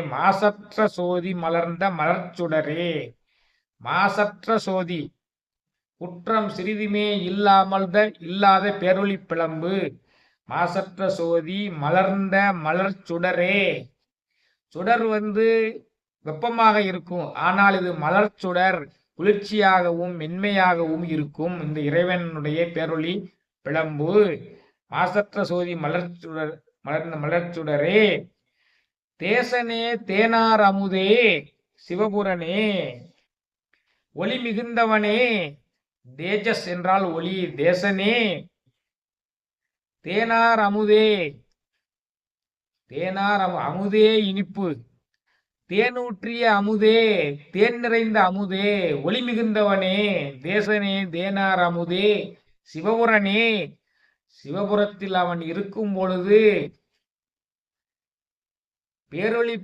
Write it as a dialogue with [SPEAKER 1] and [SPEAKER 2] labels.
[SPEAKER 1] மாசற்ற சோதி மலர்ந்த மலர்ச்சுடரே. மாசற்ற சோதி குற்றம் சிறிதுமே இல்லாமல் இல்லாத பேரொளி பிளம்பு. மாசற்ற சோதி மலர்ந்த மலர் சுடரே சுடர் வந்து வெப்பமாக இருக்கும் ஆனால் இது மலர் சுடர் குளிர்ச்சியாகவும் மென்மையாகவும் இருக்கும் இந்த இறைவனுடைய பேரொளி பிளம்பு. மாசற்ற சோதி மலர் சுடர் மலர்ந்த மலர் சுடரே தேசனே தேனார் அமுதே சிவபுரனே. ஒளி மிகுந்தவனே தேஜஸ் என்றால் ஒளி தேசனே. தேனார் அமுதே தேனார் அமு அமுதே இனிப்பு. தேனூற்றிய அமுதே தேன் நிறைந்த அமுதே ஒளி மிகுந்தவனே தேசனே தேனார் அமுதே சிவபுரனே. சிவபுரத்தில் அவன் இருக்கும் பொழுது பேரொளி